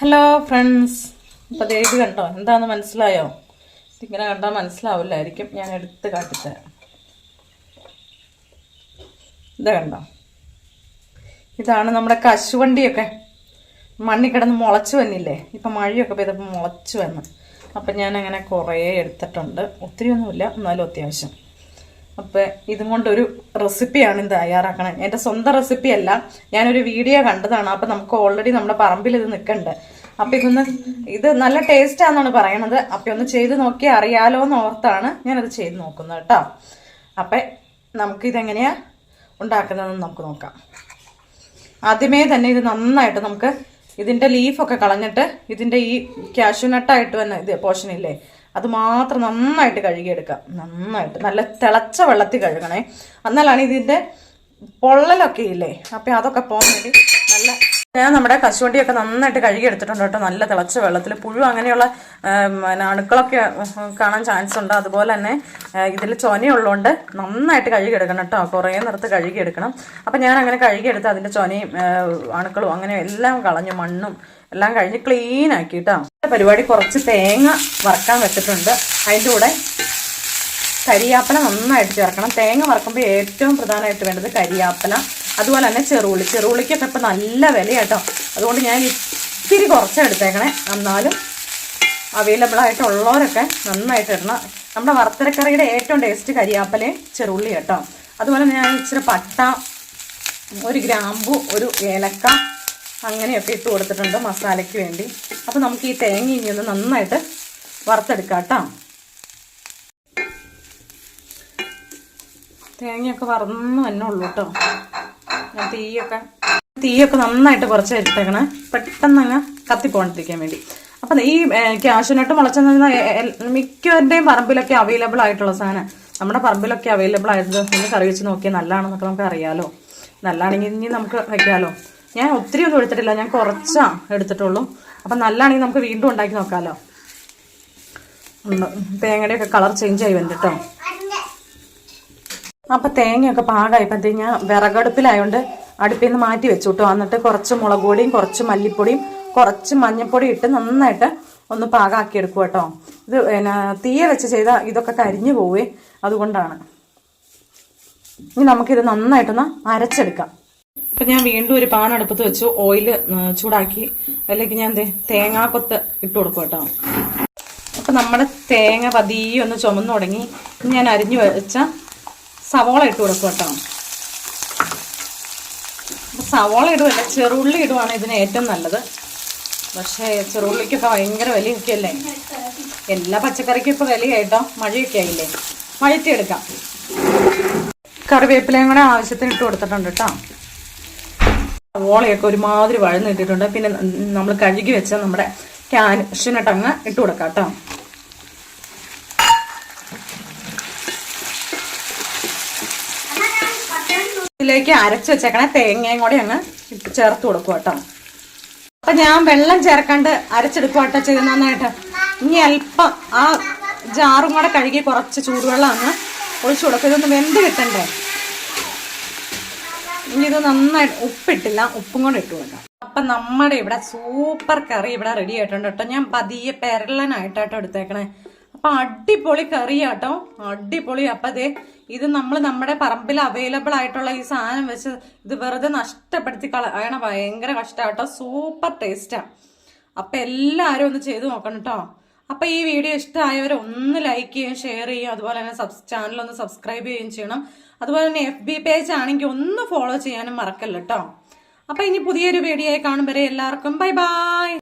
Hello friends ഇപ്പൊ ദേവി കണ്ടോ? എന്താന്ന് മനസ്സിലായോ? ഇതിങ്ങനെ കണ്ടാൽ മനസ്സിലാവില്ലായിരിക്കും. ഞാൻ എടുത്ത് കാട്ടിത്തരാം. ഇത് കണ്ടോ? ഇതാണ് നമ്മുടെ കശുവണ്ടിയൊക്കെ. മണ്ണിൽ കിടന്ന് മുളച്ചു വന്നില്ലേ? ഇപ്പം മഴയൊക്കെ പെയ്തപ്പോൾ മുളച്ചു വന്ന്. അപ്പം ഞാനങ്ങനെ കുറേ എടുത്തിട്ടുണ്ട്. ഒത്തിരി ഒന്നുമില്ല എന്നാലും അത്യാവശ്യം. അപ്പം ഇതും കൊണ്ടൊരു റെസിപ്പിയാണ് ഇത് തയ്യാറാക്കണത് എന്റെ സ്വന്തം റെസിപ്പി അല്ല. ഞാനൊരു വീഡിയോ കണ്ടതാണ്. അപ്പോൾ നമുക്ക് ഓൾറെഡി നമ്മുടെ പറമ്പിൽ ഇത് നിൽക്കുന്നുണ്ട് അപ്പം ഇതൊന്ന് ഇത് നല്ല ടേസ്റ്റ് ആണെന്നാണ് പറയണത്. അപ്പം ഒന്ന് ചെയ്ത് നോക്കിയാൽ അറിയാലോ എന്ന് ഓർത്താണ് ഞാനത് ചെയ്ത് നോക്കുന്നത് കേട്ടോ. അപ്പം നമുക്കിതെങ്ങനെയാ ഉണ്ടാക്കുന്നതെന്ന് നമുക്ക് നോക്കാം. ആദ്യമേ തന്നെ ഇത് നന്നായിട്ട് നമുക്ക് ഇതിന്റെ ലീഫൊക്കെ കളഞ്ഞിട്ട് ഇതിന്റെ ഈ കാഷ്യൂനട്ടായിട്ട് വന്ന ഇത് പോർഷൻ അത് മാത്രം നന്നായിട്ട് കഴുകിയെടുക്കാം. നന്നായിട്ട്. നല്ല തിളച്ച വെള്ളത്തിൽ കഴുകണേ. എന്നാലാണ് ഇതിന്റെ പൊള്ളലൊക്കെ ഇല്ലേ? അപ്പം അതൊക്കെ പോകാൻ വേണ്ടി നല്ല ഞാൻ നമ്മുടെ കശുവണ്ടിയൊക്കെ നന്നായിട്ട് കഴുകി എടുത്തിട്ടുണ്ട് കേട്ടോ. നല്ല തിളച്ച വെള്ളത്തിൽ. പുഴു അങ്ങനെയുള്ള അണുക്കളൊക്കെ കാണാൻ ചാൻസ് ഉണ്ട്. അതുപോലെ തന്നെ ഇതിൽ ചൊനയുള്ളതുകൊണ്ട് നന്നായിട്ട് കഴുകിയെടുക്കണം കേട്ടോ. കുറേ നിറത്ത് കഴുകിയെടുക്കണം. അപ്പം ഞാൻ അങ്ങനെ കഴുകിയെടുത്ത് അതിന്റെ ചൊനയും അണുക്കളും അങ്ങനെ എല്ലാം കളഞ്ഞു മണ്ണും എല്ലാം കഴിഞ്ഞ് ക്ലീൻ കേട്ടോ. പരിപാടി കുറച്ച് തേങ്ങ വറക്കാൻ വെച്ചിട്ടുണ്ട്. അതിന്റെ കൂടെ കരിയാപ്പല നന്നായിട്ട് ചേർക്കണം. തേങ്ങ വറക്കുമ്പോൾ ഏറ്റവും പ്രധാനമായിട്ട് വേണ്ടത് കരിയാപ്പല അതുപോലെ തന്നെ ചെറുള്ളി. ചെറുള്ളിക്കൊക്കെ ഇപ്പം നല്ല വില കേട്ടോ അതുകൊണ്ട് ഞാൻ ഇത്തിരി കുറച്ചെടുത്തേക്കണേ എന്നാലും അവൈലബിൾ ആയിട്ടുള്ളവരൊക്കെ നന്നായിട്ട് ഇടണം. നമ്മുടെ വറുത്തരക്കറിയുടെ ഏറ്റവും ടേസ്റ്റ് കരിയാപ്പലയും ചെറുള്ളി കേട്ടോ. അതുപോലെ ഞാൻ ഇച്ചിരി പട്ട ഒരു ഗ്രാമ്പു ഒരു ഏലക്ക അങ്ങനെയൊക്കെ ഇട്ട് കൊടുത്തിട്ടുണ്ട് മസാലയ്ക്ക് വേണ്ടി. അപ്പോൾ നമുക്ക് ഈ തേങ്ങ ഇനി ഒന്ന് നന്നായിട്ട് വറുത്തെടുക്കാം കേട്ടോ. തേങ്ങയൊക്കെ വറന്നു തന്നെ ഉള്ളൂ കേട്ടോ. തീയൊക്കെ തീയൊക്കെ നന്നായിട്ട് കുറച്ച് ഇട്ടേക്കണേ പെട്ടെന്ന് അങ്ങ് കത്തിപ്പോണ്ടിരിക്കാൻ വേണ്ടി. അപ്പം ഈ ക്യാഷ്യൂനട്ട് മുളച്ചെന്ന് മിക്കവരുടെയും പറമ്പിലൊക്കെ അവൈലബിൾ ആയിട്ടുള്ള സാധനം. നമ്മുടെ പറമ്പിലൊക്കെ അവൈലബിൾ ആയിട്ട് ഒന്ന് കറി വെച്ച് നോക്കിയാൽ നല്ലതാണെന്നൊക്കെ നമുക്ക് അറിയാമല്ലോ നല്ലതാണെങ്കിൽ ഇനി നമുക്ക് വെക്കാമല്ലോ ഞാൻ ഒത്തിരി ഒന്നും എടുത്തിട്ടില്ല. ഞാൻ കുറച്ചാ എടുത്തിട്ടുള്ളൂ. അപ്പം നല്ലതാണെങ്കിൽ നമുക്ക് വീണ്ടും ഉണ്ടാക്കി നോക്കാമല്ലോ. തേങ്ങയുടെയൊക്കെ കളർ ചേഞ്ച് ആയി വന്നിട്ട്. കേട്ടോ അപ്പൊ തേങ്ങയൊക്കെ പാകമായപ്പോ ഞാൻ വിറകടുപ്പിലായതുകൊണ്ട് അടുപ്പിൽ നിന്ന് മാറ്റി വെച്ചു കേട്ടോ എന്നിട്ട് കുറച്ച് മുളക് പൊടിയും കുറച്ച് മല്ലിപ്പൊടിയും കുറച്ച് മഞ്ഞൾപ്പൊടി ഇട്ട് നന്നായിട്ട് ഒന്ന് പാകാക്കി എടുക്കുക കേട്ടോ ഇത് പിന്നെ തീയെ വെച്ച് ചെയ്ത ഇതൊക്കെ കരിഞ്ഞു പോവേ. അതുകൊണ്ടാണ്. ഇനി നമുക്കിത് നന്നായിട്ടൊന്ന് അരച്ചെടുക്കാം. അപ്പൊ ഞാൻ വീണ്ടും ഒരു പാൻ അടുപ്പത്ത് വെച്ചു. ഓയിൽ ചൂടാക്കി. അതിലേക്ക് ഞാൻ തേങ്ങാക്കൊത്ത് ഇട്ട് കൊടുക്കും കേട്ടോ. അപ്പൊ നമ്മുടെ തേങ്ങ പതിയെ ഒന്ന് ചുമന്നു തുടങ്ങി. ഞാൻ അരിഞ്ഞു വെച്ച സവോള ഇട്ട് കൊടുക്കും കേട്ടോ. സവോള ഇടുവല്ല ചെറുള്ളി ഇടുവാണ് ഇതിന് ഏറ്റവും നല്ലത്. പക്ഷേ ചെറുള്ളിക്കൊക്കെ ഭയങ്കര വിലയൊക്കെ അല്ലേ എല്ലാ പച്ചക്കറിക്കും ഇപ്പൊ വിലയായിട്ടോ മഴയൊക്കെ ആയില്ലേ? മഴത്തി എടുക്കാം കറിവേപ്പിലയും കൂടെ ആവശ്യത്തിന് ഇട്ട് കൊടുത്തിട്ടുണ്ട് കേട്ടോ. സവോളയൊക്കെ ഒരുമാതിരി വഴന്നിട്ടിട്ടുണ്ട് പിന്നെ നമ്മൾ കഴുകി വെച്ച നമ്മുടെ ക്യാൻഷിനട്ടങ്ങ് ഇട്ട് കൊടുക്കാം കേട്ടോ. ഇതിലേക്ക് അരച്ച് വെച്ചേക്കണ തേങ്ങയും കൂടി അങ്ങ് ചേർത്ത് കൊടുക്കും കേട്ടോ. അപ്പൊ ഞാൻ വെള്ളം ചേർക്കാണ്ട് അരച്ചെടുക്കുക കേട്ടോ ചെയ്ത്. നന്നായിട്ട്. ഇനി അല്പം ആ ജാറും കൂടെ കഴുകി കുറച്ച് ചൂടുവെള്ളം അങ്ങ് ഒഴിച്ചു കൊടുക്കും ഇതൊന്ന് വെന്ത് കിട്ടണ്ടേ? ഇനി ഇത് നന്നായിട്ട് ഉപ്പിട്ടില്ല ഉപ്പും കൂടെ ഇട്ട് കൊടുക്കാം അപ്പൊ നമ്മുടെ ഇവിടെ സൂപ്പർ കറി ഇവിടെ റെഡി ആയിട്ടുണ്ട് കേട്ടോ. ഞാൻ പതിയെ പെരളനായിട്ടാട്ടോ എടുത്തേക്കണേ. അപ്പൊ അടിപൊളി കറിയാട്ടോ അടിപൊളി. അപ്പൊ അതെ ഇത് നമ്മൾ നമ്മുടെ പറമ്പിൽ അവൈലബിൾ ആയിട്ടുള്ള ഈ സാധനം വെച്ച് ഇത് വെറുതെ നഷ്ടപ്പെടുത്തി കളയണ ഭയങ്കര കഷ്ടാട്ടോ സൂപ്പർ ടേസ്റ്റാ അപ്പൊ എല്ലാവരും ഒന്ന് ചെയ്ത് നോക്കണം കേട്ടോ. അപ്പൊ ഈ വീഡിയോ ഇഷ്ടമായവർ ഒന്ന് ലൈക്ക് ചെയ്യുകയും ഷെയർ ചെയ്യുകയും അതുപോലെ തന്നെ ചാനൽ ഒന്ന് സബ്സ്ക്രൈബ് ചെയ്യുകയും ചെയ്യണം. അതുപോലെ തന്നെ എഫ് ബി പേജ് ആണെങ്കിൽ ഒന്ന് ഫോളോ ചെയ്യാനും മറക്കല്ല അപ്പൊ ഇനി പുതിയൊരു വീഡിയോ ആയി കാണും വരെ എല്ലാവർക്കും ബൈ ബൈ